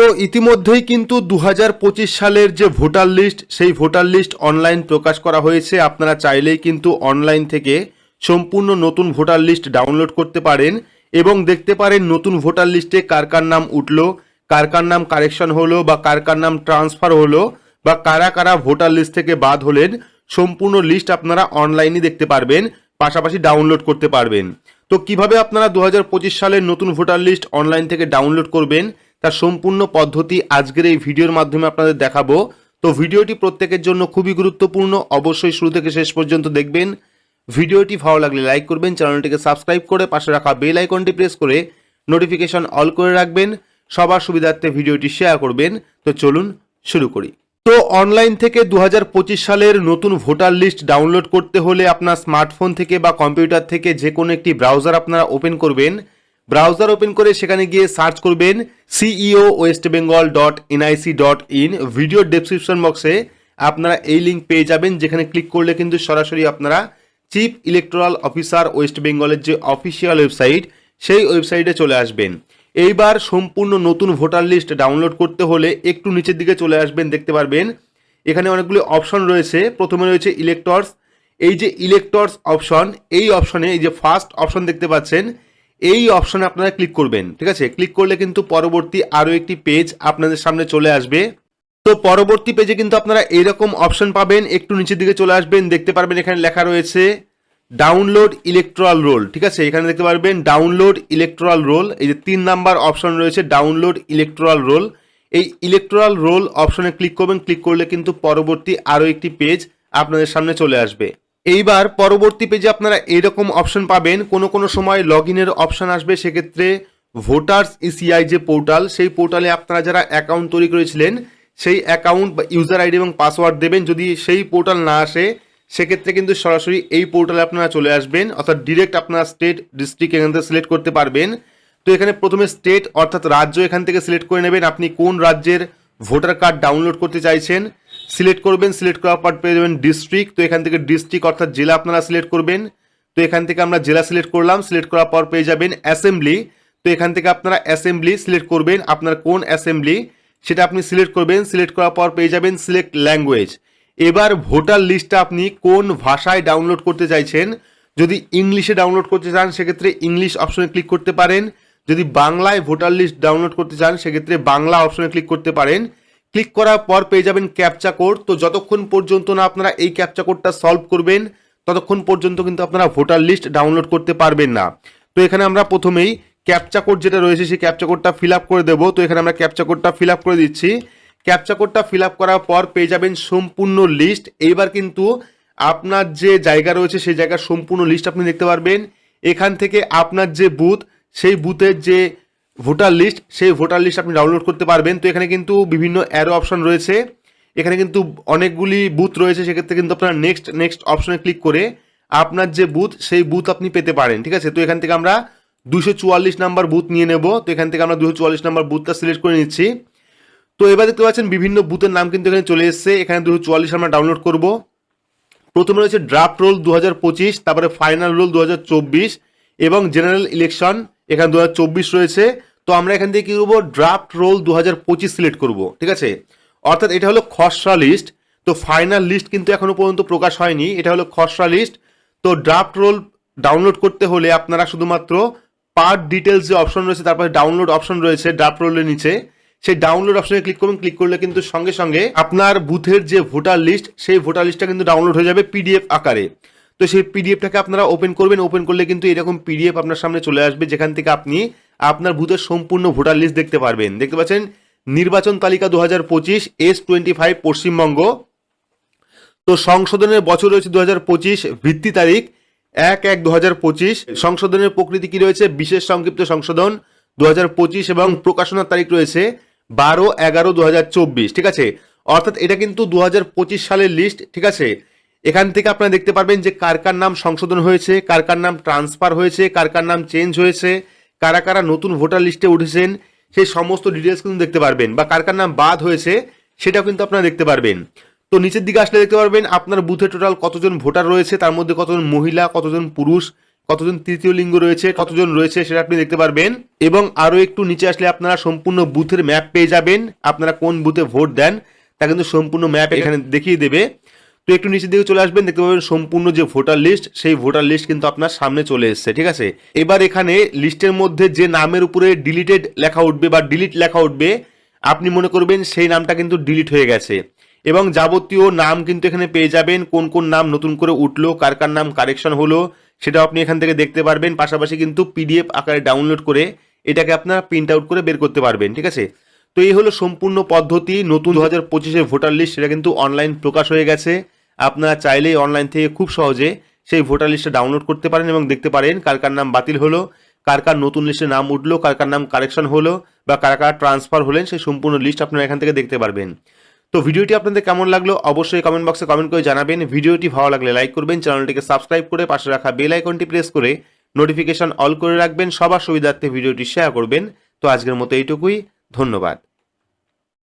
তো ইতিমধ্যেই কিন্তু দু হাজার পঁচিশ সালের যে ভোটার লিস্ট, সেই ভোটার লিস্ট অনলাইন প্রকাশ করা হয়েছে। আপনারা চাইলেই কিন্তু অনলাইন থেকে সম্পূর্ণ নতুন ভোটার লিস্ট ডাউনলোড করতে পারেন এবং দেখতে পারেন নতুন ভোটার লিস্টে কার কার নাম উঠল, কার কার নাম কারেকশন হলো বা কার কার নাম ট্রান্সফার হলো বা কারা কারা ভোটার লিস্ট থেকে বাদ হলেন, সম্পূর্ণ লিস্ট আপনারা অনলাইনে দেখতে পারবেন, পাশাপাশি ডাউনলোড করতে পারবেন। তো কীভাবে আপনারা দু হাজার পঁচিশ সালের নতুন ভোটার লিস্ট অনলাইন থেকে ডাউনলোড করবেন? তার সম্পূর্ণ পদ্ধতি আজকের এই ভিডিওর মাধ্যমে আপনাদের দেখাবো। তো ভিডিওটি প্রত্যেকের জন্য খুবই গুরুত্বপূর্ণ। অবশ্যই শুরু থেকে শেষ পর্যন্ত দেখবেন। ভিডিওটি ভালো লাগলে লাইক করবেন, চ্যানেলটিকে সাবস্ক্রাইব করে পাশে রাখা বেল আইকনটি প্রেস করে নোটিফিকেশন অল করে রাখবেন। সবার সুবিধার্থে ভিডিওটি শেয়ার করবেন। তো চলুন শুরু করি। তো অনলাইন থেকে দু হাজার পঁচিশ সালের নতুন ভোটার লিস্ট ডাউনলোড করতে হলে আপনার স্মার্টফোন থেকে বা কম্পিউটার থেকে যে কোনো একটি ব্রাউজার আপনারা ওপেন করবেন। ব্রাউজার ওপেন করে সেখানে গিয়ে সার্চ করবেন CEO West Bengal dot NIC dot in. Video description বক্সে আপনারা এই লিঙ্ক পেয়ে যাবেন, যেখানে ক্লিক করলে কিন্তু সরাসরি আপনারা চিফ ইলেকট্রাল অফিসার ওয়েস্ট বেঙ্গলের যে অফিসিয়াল ওয়েবসাইট সেই ওয়েবসাইটে চলে আসবেন। এইবার সম্পূর্ণ নতুন ভোটার লিস্ট ডাউনলোড করতে হলে একটু নিচের দিকে চলে আসবেন, দেখতে পারবেন। এখানে অনেকগুলো অপশন রয়েছে। প্রথমে রয়েছে ইলেক্টরস এই যে ইলেক্টরস অপশন এই অপশনে এই যে ফার্স্ট অপশন দেখতে পাচ্ছেন এই অপশনে আপনারা ক্লিক করবেন, ঠিক আছে? ক্লিক করলে কিন্তু পরবর্তী আরও একটি পেজ আপনাদের সামনে চলে আসবে। তো পরবর্তী পেজে কিন্তু আপনারা এইরকম অপশন পাবেন, একটু নিচের দিকে চলে আসবেন, দেখতে পারবেন এখানে লেখা রয়েছে ডাউনলোড ইলেকট্রাল রোল ঠিক আছে? এখানে দেখতে পারবেন ডাউনলোড ইলেকট্রাল রোল এই যে তিন নাম্বার অপশন রয়েছে ডাউনলোড ইলেকট্রাল রোল এই ইলেকট্রাল রোল অপশনে ক্লিক করবেন, ক্লিক করলে কিন্তু পরবর্তী আরও একটি পেজ আপনাদের সামনে চলে আসবে। এইবার পরবর্তী পেজে আপনারা এরকম অপশন পাবেন। কোনো কোনো সময় লগ ইনের অপশন আসবে। সেক্ষেত্রে ভোটার্স ইসিআই যে পোর্টাল সেই পোর্টালে আপনারা যারা অ্যাকাউন্ট তৈরি করেছিলেন, সেই অ্যাকাউন্ট বা ইউজার আইডি এবং পাসওয়ার্ড দেবেন। যদি সেই পোর্টাল না আসে, সেক্ষেত্রে কিন্তু সরাসরি এই পোর্টালে আপনারা চলে আসবেন। অর্থাৎ ডিরেক্ট আপনারা স্টেট ডিস্ট্রিক্ট এখান থেকে সিলেক্ট করতে পারবেন। তো এখানে প্রথমে স্টেট অর্থাৎ রাজ্য এখান থেকে সিলেক্ট করে নেবেন। আপনি কোন রাজ্যের ভোটার কার্ড ডাউনলোড করতে চাইছেন? সিলেক্ট করবেন, সিলেক্ট করার পর পেয়ে যাবেন ডিস্ট্রিক্ট তো এখান থেকে ডিস্ট্রিক্ট অর্থাৎ জেলা আপনারা সিলেক্ট করবেন। তো এখান থেকে আমরা জেলা সিলেক্ট করলাম, সিলেক্ট করার পর পেয়ে যাবেন অ্যাসেম্বলি তো এখান থেকে আপনারা অ্যাসেম্বলি সিলেক্ট করবেন, আপনার কোন অ্যাসেম্বলি সেটা আপনি সিলেক্ট করবেন, সিলেক্ট করার পর পেয়ে যাবেন সিলেক্ট ল্যাঙ্গুয়েজ এবার ভোটার লিস্টটা আপনি কোন ভাষায় ডাউনলোড করতে চাইছেন, যদি ইংলিশে ডাউনলোড করতে চান, সেক্ষেত্রে ইংলিশ অপশনে ক্লিক করতে পারেন। যদি বাংলায় ভোটার লিস্ট ডাউনলোড করতে চান, সেক্ষেত্রে বাংলা অপশনে ক্লিক করতে পারেন। ক্লিক করার পর পেয়ে যাবেন ক্যাপচা কোড। তো যতক্ষণ পর্যন্ত না আপনারা এই ক্যাপচা কোডটা সলভ করবেন, ততক্ষণ পর্যন্ত কিন্তু আপনারা ভোটার লিস্ট ডাউনলোড করতে পারবেন না। তো এখানে আমরা প্রথমেই ক্যাপচা কোড যেটা রয়েছে সেই ক্যাপচা কোডটা ফিল করে দেবো। তো এখানে আমরা ক্যাপচা কোডটা ফিল করে দিচ্ছি। ক্যাপচা কোডটা ফিল করার পর পেয়ে যাবেন সম্পূর্ণ লিস্ট। এইবার কিন্তু আপনার যে জায়গা রয়েছে সেই জায়গার সম্পূর্ণ লিস্ট আপনি দেখতে পারবেন। এখান থেকে আপনার যে বুথ, সেই বুথের যে ভোটার লিস্ট, সেই ভোটার লিস্ট আপনি ডাউনলোড করতে পারবেন। তো এখানে কিন্তু বিভিন্ন অ্যারো অপশন রয়েছে। এখানে কিন্তু অনেকগুলি বুথ রয়েছে, সেক্ষেত্রে কিন্তু আপনার নেক্সট নেক্সট অপশনে ক্লিক করে আপনার যে বুথ সেই বুথ আপনি পেতে পারেন, ঠিক আছে? তো এখান থেকে আমরা দুশো চুয়াল্লিশ নাম্বার বুথ নিয়ে নেব। তো এখান থেকে আমরা দুশো চুয়াল্লিশ নাম্বার বুথটা সিলেক্ট করে নিচ্ছি। তো এবার দেখতে পাচ্ছেন বিভিন্ন বুথের নাম কিন্তু এখানে চলে এসছে। এখানে দুশো চুয়াল্লিশ আমরা ডাউনলোড করব। প্রথমে রয়েছে ড্রাফট রোল দু হাজার পঁচিশ, তারপরে ফাইনাল রোল দু হাজার চব্বিশ এবং জেনারেল ইলেকশন এখানে দু হাজার চব্বিশ রয়েছে। তো আমরা এখান থেকে কী করব? ড্রাফট রোল দু হাজার পঁচিশ সিলেক্ট করব, ঠিক আছে? অর্থাৎ এটা হলো খসড়া লিস্ট তো ফাইনাল লিস্ট কিন্তু এখনও পর্যন্ত প্রকাশ হয়নি। এটা হলো খসড়া লিস্ট তো ড্রাফট রোল ডাউনলোড করতে হলে আপনারা শুধুমাত্র পার্ট ডিটেলস যে অপশন রয়েছে, তারপরে ডাউনলোড অপশন রয়েছে ড্রাফট রোলের নিচে। সেই ডাউনলোড অপশনে ক্লিক করুন। ক্লিক করলে কিন্তু সঙ্গে সঙ্গে আপনার বুথের যে ভোটার লিস্ট সেই ভোটার লিস্টটা কিন্তু ডাউনলোড হয়ে যাবে পিডিএফ আকারে। তো সেই পিডিএফটাকে আপনারা ওপেন করবেন। ওপেন করলে কিন্তু এরকম পিডিএফ আপনার সামনে চলে আসবে, যেখান থেকে আপনি আপনার বুথের সম্পূর্ণ ভোটার লিস্ট দেখতে পারবেন। দেখতে পাচ্ছেন? নির্বাচন তালিকা দু হাজার পঁচিশ, এস টোয়েন্টি ফাইভ, পশ্চিমবঙ্গ। তো সংশোধনের বছর রয়েছে দু হাজার পঁচিশ, ভিত্তি তারিখ এক এক দু হাজার পঁচিশ। সংশোধনের প্রকৃতি কি রয়েছে? বিশেষ সংক্ষিপ্ত সংশোধন দু হাজার পঁচিশ এবং প্রকাশনার তারিখ রয়েছে বারো এগারো দু হাজার চব্বিশ। ঠিক আছে? অর্থাৎ এটা কিন্তু দু হাজার পঁচিশ সালের লিস্ট। ঠিক আছে? এখান থেকে আপনারা দেখতে পারবেন যে কার কার নাম সংশোধন হয়েছে, কার কার নাম ট্রান্সফার হয়েছে, কার কার নাম চেঞ্জ হয়েছে। কারা কারা নতুন ভোটার লিস্টে উঠেছেন সেই সমস্ত ডিটেলস কিন্তু দেখতে পারবেন বা কার কার নাম বাদ হয়েছে সেটাও কিন্তু আপনারা দেখতে পারবেন। তো নিচের দিকে আসলে দেখতে পারবেন আপনার বুথে টোটাল কতজন ভোটার রয়েছে তার মধ্যে কতজন মহিলা কতজন পুরুষ কতজন তৃতীয় লিঙ্গ রয়েছে কতজন রয়েছে সেটা আপনি দেখতে পারবেন। এবং আরও একটু নিচে আসলে আপনারা সম্পূর্ণ বুথের ম্যাপ পেয়ে যাবেন আপনারা কোন বুথে ভোট দেন তা কিন্তু সম্পূর্ণ ম্যাপ এখানে দেখিয়ে দেবে। তো একটু নিচের দিকে চলে আসবেন, দেখতে পাবেন সম্পূর্ণ যে ভোটার লিস্ট সেই ভোটার লিস্ট কিন্তু আপনার সামনে চলে এসেছে, ঠিক আছে? এবার এখানে লিস্টের মধ্যে যে নামের উপরে ডিলিটেড লেখা উঠবে বা ডিলিট লেখা উঠবে, আপনি মনে করবেন সেই নামটা কিন্তু ডিলিট হয়ে গেছে। এবং যাবতীয় নাম কিন্তু এখানে পেয়ে যাবেন, কোন কোন নাম নতুন করে উঠল, কার কার নাম কারেকশন হলো সেটা আপনি এখান থেকে দেখতে পারবেন। পাশাপাশি কিন্তু পিডিএফ আকারে ডাউনলোড করে এটাকে আপনারা প্রিন্ট আউট করে বের করতে পারবেন, ঠিক আছে? তো এই হলো সম্পূর্ণ পদ্ধতি। নতুন দু হাজার পঁচিশের ভোটার লিস্ট সেটা কিন্তু অনলাইন প্রকাশ হয়ে গেছে। আপনারা চাইলেই অনলাইন থেকে খুব সহজে সেই ভোটার লিস্টটা ডাউনলোড করতে পারেন এবং দেখতে পারেন কার কার নাম বাতিল হলো, কার কার নতুন লিস্টে নাম উঠল, কার কার নাম কারেকশন হলো, বা কার কার ট্রান্সফার হলেন, সেই সম্পূর্ণ লিস্ট আপনারা এখান থেকে দেখতে পারবেন। তো ভিডিওটি আপনাদের কেমন লাগল অবশ্যই কমেন্ট বক্সে কমেন্ট করে জানাবেন। ভিডিওটি ভালো লাগলে লাইক করবেন, চ্যানেলটিকে সাবস্ক্রাইব করে পাশে রাখা বেল আইকনটি প্রেস করে নোটিফিকেশন অল করে রাখবেন, সবার সুবিধার্থে ভিডিওটি শেয়ার করবেন। তো আজকের মতো এইটুকুই। ধন্যবাদ।